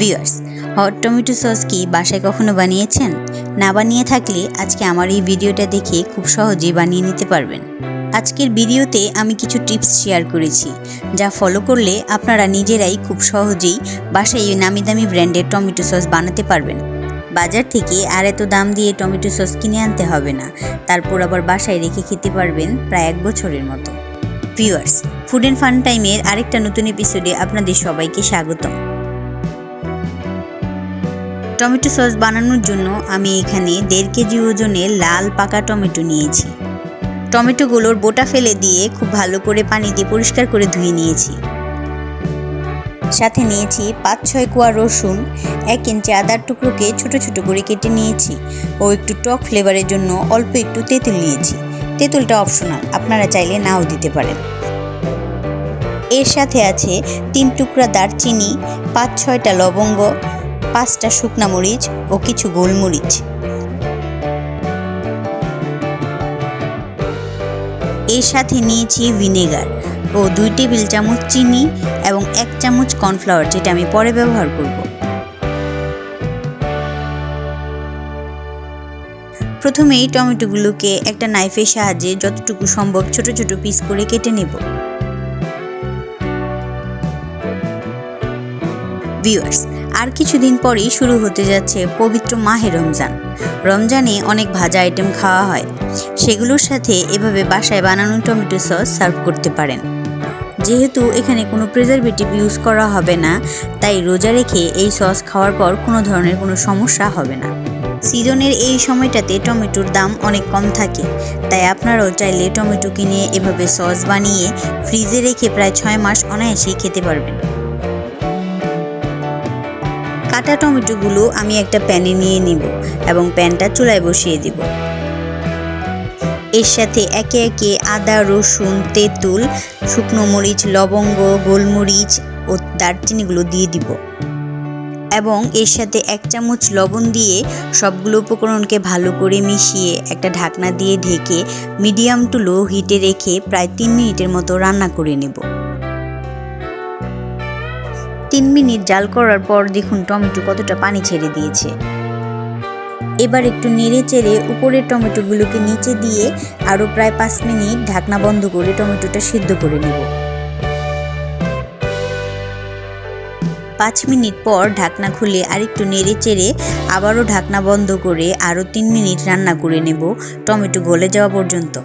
Viewers hot tomato sauce কি বাসায় কখনো বানিয়েছেন? না বানিয়ে থাকলে আজকে আমার এই ভিডিওটা দেখে খুব সহজেই বানিয়ে নিতে পারবেন। আজকের ভিডিওতে আমি কিছু টিপস শেয়ার করেছি, যা ফলো করলে আপনারা নিজেরাই খুব সহজেই বাসায় নামি দামি ব্র্যান্ডের টমেটো সস বানাতে পারবেন। বাজার থেকে আর এত দাম দিয়ে টমেটো সস কিনে আনতে হবে না, তারপর আবার বাসায় রেখে খেতে পারবেন প্রায় এক বছরের মতো। ভিউয়ার্স ফুড অ্যান্ড ফান টাইমের আরেকটা নতুন এপিসোডে আপনাদের সবাইকে স্বাগতম। টমেটো সস বানানোর জন্য আমি এখানে দেড় কেজি ওজনের লাল পাকা টমেটো নিয়েছি। টমেটোগুলোর বোটা ফেলে দিয়ে খুব ভালো করে পানি দিয়ে পরিষ্কার করে ধুয়ে নিয়েছি। সাথে নিয়েছি পাঁচ ছয় কোয়া রসুন, এক ইঞ্চি আদার টুকরোকে ছোট ছোট করে কেটে নিয়েছি ও একটু টক ফ্লেভারের জন্য অল্প একটু তেঁতুল নিয়েছি। তেঁতুলটা অপশনাল আপনারা চাইলে নাও দিতে পারেন। এর সাথে আছে তিন টুকরা দারচিনি, পাঁচ ছয়টা লবঙ্গ পাঁচটা শুকনা মরিচ ও কিছু গোলমরিচ। এর সাথে নিয়েছি ভিনেগার ও দুই টেবিল চামচ চিনি এবং এক চামচ কর্নফ্লাওয়ার, যেটা আমি পরে ব্যবহার করব। প্রথমেই টমেটোগুলোকে একটা নাইফের সাহায্যে যতটুকু সম্ভব ছোট ছোট পিস করে কেটে নেব। ভিউয়ার্স আর কিছুদিন পরেই শুরু হতে যাচ্ছে পবিত্র মাহে রমজান। রমজানে অনেক ভাজা আইটেম খাওয়া হয়। সেগুলোর সাথে এভাবে বাসায় বানানো টমেটো সস সার্ভ করতে পারেন। যেহেতু এখানে কোনো প্রিজারভেটিভ ইউজ করা হবে না, তাই রোজা রেখে এই সস খাওয়ার পর কোনো ধরনের কোনো সমস্যা হবে না। সিজনের এই সময়টাতে টমেটোর দাম অনেক কম থাকে। তাই আপনারাও চাইলে টমেটো কিনে এভাবে সস বানিয়ে ফ্রিজে রেখে প্রায় ছয় মাস অনায়াসেই খেতে পারবেন। কাটা টমেটোগুলো আমি একটা প্যানে নিয়ে নিব এবং প্যানটা চুলায় বসিয়ে দিব। এর সাথে একে একে আদা, রসুন, তেঁতুল, শুকনো মরিচ, লবঙ্গ, গোলমরিচ ও দারচিনিগুলো দিয়ে দিব। এবং এর সাথে এক চামচ লবণ দিয়ে সবগুলো উপকরণকে ভালো করে মিশিয়ে একটা ঢাকনা দিয়ে ঢেকে মিডিয়াম টু লো হিটে রেখে প্রায় তিন মিনিটের মতো রান্না করে নেব। তিন মিনিট জাল করার পর দেখুন টমেটো কতটা পানি ছেড়ে দিয়েছে। এবার একটু নেড়ে চেড়ে উপরের টমেটোগুলোকে নিচে দিয়ে আরও প্রায় পাঁচ মিনিট ঢাকনা বন্ধ করে টমেটোটা সিদ্ধ করে নেব। পাঁচ মিনিট পর ঢাকনা খুলে আরেকটু নেড়ে চেড়ে আবারও ঢাকনা বন্ধ করে আরও তিন মিনিট রান্না করে নেব। টমেটো গলে যাওয়া পর্যন্ত।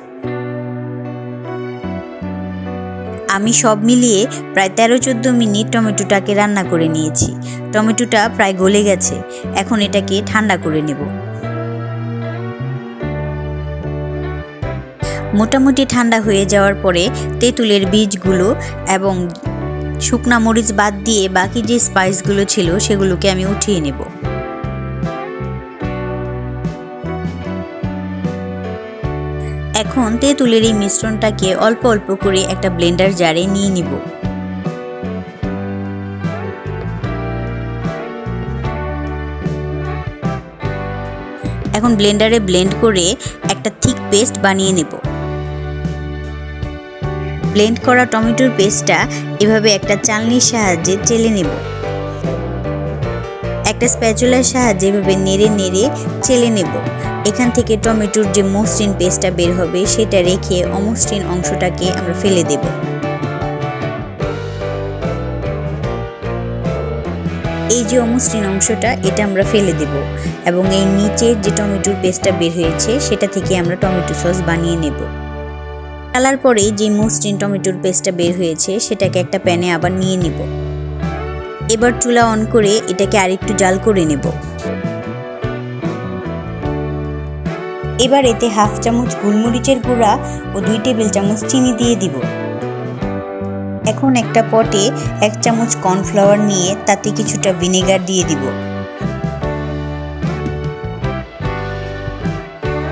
আমি সব মিলিয়ে প্রায় তেরো চোদ্দ মিনিট টমেটোটাকে রান্না করে নিয়েছি। টমেটোটা প্রায় গলে গেছে। এখন এটাকে ঠান্ডা করে নেব। মোটামুটি ঠান্ডা হয়ে যাওয়ার পরে তেঁতুলের বীজগুলো এবং শুকনা মরিচ বাদ দিয়ে বাকি যে স্পাইসগুলো ছিল সেগুলোকে আমি উঠিয়ে নেব। এখন তেঁতুলের এই মিশ্রণটাকে অল্প অল্প করে একটা ব্লেন্ডার জারে নিয়ে নিব। এখন ব্লেন্ডারে ব্লেন্ড করে একটা থিক পেস্ট বানিয়ে নেব। ব্লেন্ড করা টমেটোর পেস্টটা এভাবে একটা চালনির সাহায্যে চেলে নেব। একটা স্প্যাচুলার সাহায্যে এভাবে নেড়ে নেড়ে চেলে নেব। এখান থেকে টমেটোর যে মসৃণ পেস্টটা বের হবে, সেটা রেখে অমসৃণ অংশটাকে আমরা ফেলে দেব। এই যে অমসৃণ অংশটা, এটা আমরা ফেলে দেব এবং এই নিচের যে টমেটোর পেস্টটা বের হয়েছে, সেটা থেকে আমরা টমেটো সস বানিয়ে নেব। চালার পরে যে মসৃণ টমেটোর পেস্টটা বের হয়েছে, সেটাকে একটা প্যানে আবার নিয়ে নেব। এবার চুলা অন করে এটাকে আরেকটু জাল করে নেব। এবার এতে হাফ চামচ গোলমরিচের গুঁড়া ও দুই টেবিল চামচ চিনি দিয়ে দিব। এখন একটা পটে এক চামচ কর্নফ্লাওয়ার নিয়ে তাতে কিছুটা ভিনেগার দিয়ে দিব।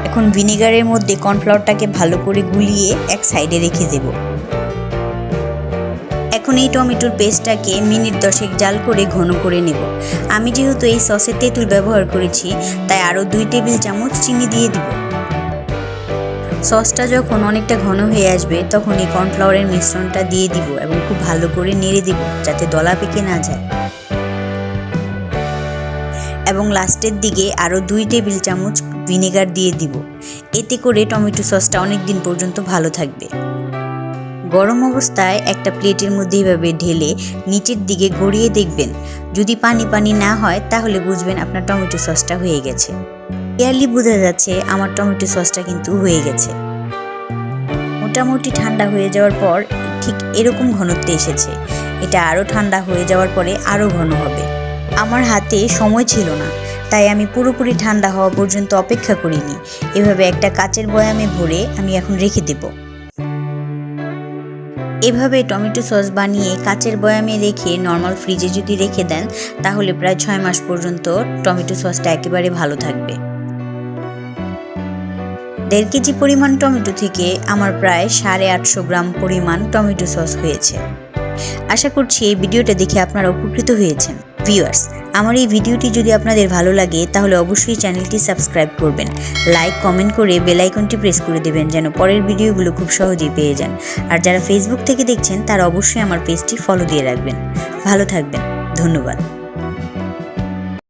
এখন ভিনেগারের মধ্যে কর্নফ্লাওয়ারটাকে ভালো করে গুলিয়ে এক সাইডে রেখে দেব। এখন এই টমেটোর পেস্টটাকে মিনিট দশেক জাল করে ঘন করে নেব। আমি যেহেতু এই সসে তেঁতুল ব্যবহার করেছি, তাই আরও দুই টেবিল চামচ চিনি দিয়ে দিব। সসটা যখন অনেকটা ঘন হয়ে আসবে তখন এই কর্নফ্লাওয়ারের মিশ্রণটা দিয়ে দিব এবং খুব ভালো করে নেড়ে দিব যাতে দলা পেকে না যায়। এবং লাস্টের দিকে আরও দুই টেবিল চামচ ভিনেগার দিয়ে দিব। এতে করে টমেটো সসটা অনেক দিন পর্যন্ত ভালো থাকবে। গরম অবস্থায় একটা প্লেটের মধ্যে এভাবে ঢেলে নিচের দিকে গড়িয়ে দেখবেন। যদি পানি পানি না হয়, তাহলে বুঝবেন আপনার টমেটো সসটা হয়ে গেছে। ক্লিয়ারলি বোঝা যাচ্ছে আমার টমেটো সসটা কিন্তু হয়ে গেছে। মোটামুটি ঠান্ডা হয়ে যাওয়ার পর ঠিক এরকম ঘনত্বে এসেছে। এটা আরও ঠান্ডা হয়ে যাওয়ার পরে আরও ঘন হবে। আমার হাতে সময় ছিল না, তাই আমি পুরোপুরি ঠান্ডা হওয়া পর্যন্ত অপেক্ষা করিনি। এভাবে একটা কাচের বয়ামে ভরে আমি এখন রেখে দেব। এভাবে টমেটো সস বানিয়ে কাচের বয়ামে রেখে নর্মাল ফ্রিজে যদি রেখে দেন, তাহলে প্রায় ছয় মাস পর্যন্ত টমেটো সসটা একেবারে ভালো থাকবে। দেড় কেজি পরিমাণ টমেটো থেকে আমার প্রায় সাড়ে আটশো গ্রাম পরিমাণ টমেটো সস হয়েছে। আশা করছি এই ভিডিওটা দেখে আপনারা উপকৃত হয়েছেন। ভিউয়ার্স আমার এই ভিডিওটি যদি আপনাদের ভালো লাগে, তাহলে অবশ্যই চ্যানেলটি সাবস্ক্রাইব করবেন। লাইক কমেন্ট করে বেল আইকনটি প্রেস করে দেবেন, যেন পরের ভিডিওগুলো খুব সহজেই পেয়ে যান। আর যারা ফেসবুক থেকে দেখছেন, তারা অবশ্যই আমার পেজটি ফলো দিয়ে রাখবেন। ভালো থাকবেন। ধন্যবাদ।